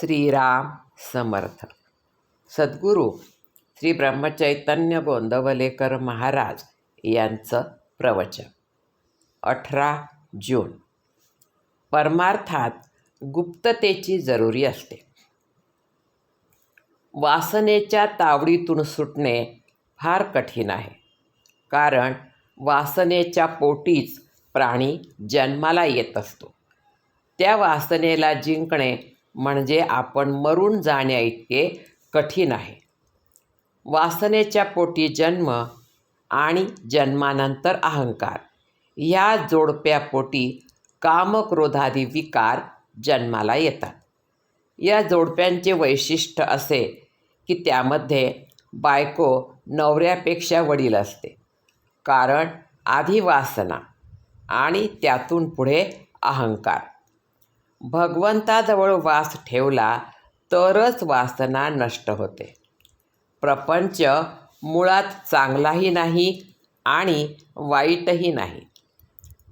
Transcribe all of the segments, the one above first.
श्रीराम समर्थ। सद्गुरू श्री ब्रह्मचैतन्य गोंदवलेकर महाराज यांचं प्रवचन. अठरा जून. परमार्थात गुप्ततेची जरुरी असते. वासनेच्या तावडीतून सुटणे फार कठीण आहे. कारण वासनेच्या पोटीच प्राणी जन्माला येत असतो. त्या वासनेला जिंकणे म्हणजे आपण मरून जाण्याइतके कठीण आहे. वासनेच्या पोटी जन्म आणि जन्मानंतर अहंकार. ह्या जोडप्यापोटी कामक्रोधादी विकार जन्माला येतात. या जोडप्यांचे वैशिष्ट्य असे की त्यामध्ये बायको नवऱ्यापेक्षा वडील असते. कारण आधी वासना आणि त्यातून पुढे अहंकार. भगवंताजवळ वास ठेवला तरच वासना नष्ट होते. प्रपंच मुळात चांगलाही नाही आणि वाईटही नाही.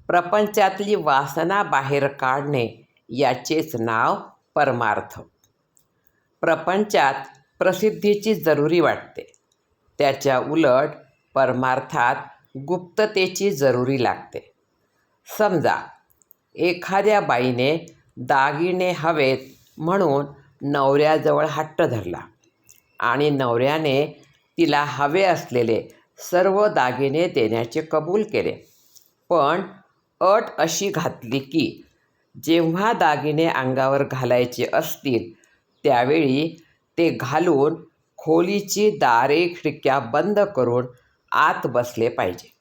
प्रपंचातली वासना बाहेर काढणे याचेच नाव परमार्थ. प्रपंचात प्रसिद्धीची जरुरी वाटते. त्याच्या उलट परमार्थात गुप्ततेची जरुरी लागते. समजा एखाद्या बाईने दागिने हवेत म्हणून नवऱ्याजवळ हट्ट धरला आणि नवऱ्याने तिला हवे असलेले सर्व दागिने देण्याचे कबूल केले. पण अट अशी घातली की जेव्हा दागिने अंगावर घालायचे असतील त्यावेळी ते घालून खोलीची दारे खिडक्या बंद करून आत बसले पाहिजे.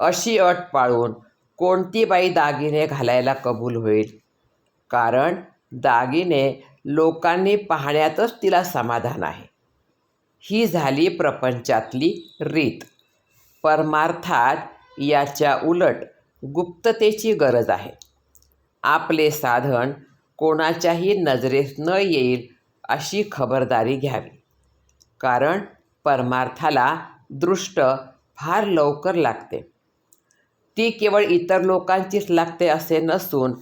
अशी अट पाळून कोणती बाई दागिने घालायला कबूल होईल? कारण दागिने लोकांनी पाहण्यातच तिला समाधान आहे. ही झाली प्रपंचातली रीत. परमार्थात याच्या उलट गुप्ततेची गरज आहे. आपले साधन कोणाच्याही नजरेस न येईल अशी खबरदारी घ्यावी. कारण परमार्थाला दृष्ट फार लवकर लागते. ती केवळ इतर लोकांचीच लागते असे नसून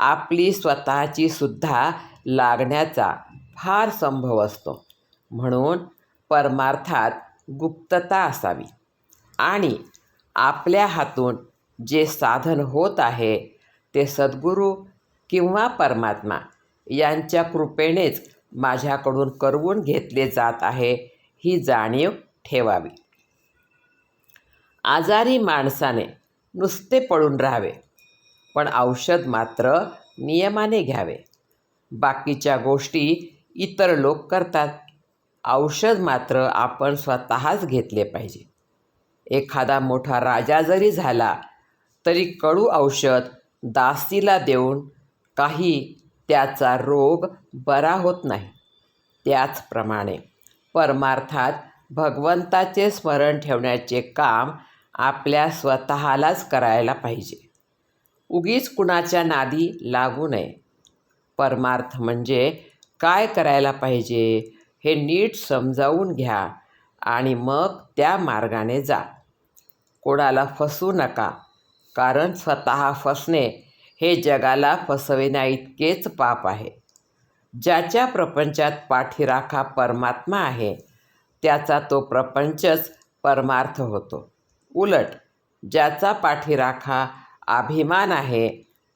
आपली स्वतःची सुद्धा लागण्याचा फार संभव असतो. म्हणून परमार्थात गुप्तता असावी. आणि आपल्या हातून जे साधन होत आहे ते सद्गुरू किंवा परमात्मा यांच्या कृपेनेच माझ्याकडून करवून घेतले जात आहे ही जाणीव ठेवावी. आजारी माणसाने नुसते पडून राहावे. पण औषध मात्र नियमाने घ्यावे. बाकीच्या गोष्टी इतर लोक करतात. औषध मात्र आपण स्वतःच घेतले पाहिजे. एखादा मोठा राजा जरी झाला तरी कडू औषध दासीला देऊन काही त्याचा रोग बरा होत नाही. त्याचप्रमाणे परमार्थात भगवंताचे स्मरण ठेवण्याचे काम आपल्या स्वतःलाच करायला पाहिजे. उगीच कुणाच्या नादी लागू नये. परमार्थ म्हणजे काय करायला पाहिजे हे नीट समजावून घ्या आणि मग त्या मार्गाने जा. कोणाला फसू नका कारण स्वतः फसणे हे जगाला फसविण्याइतकेच पाप आहे. ज्याच्या प्रपंचात पाठीराखा परमात्मा आहे त्याचा तो प्रपंचच परमार्थ होतो. उलट ज्याचा पाठीराखा अभिमान आहे.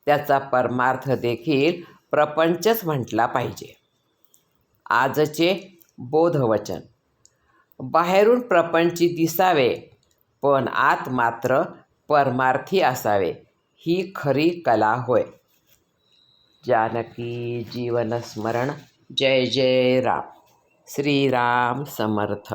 त्याचा परमार्थ देखील प्रपंचच म्हटला पाहिजे. आजचे बोधवचन. बाहेरून प्रपंची दिसावे पण आत मात्र परमार्थी असावे ही खरी कला होय. जानकी जीवनस्मरण जय जय राम. श्रीराम समर्थ.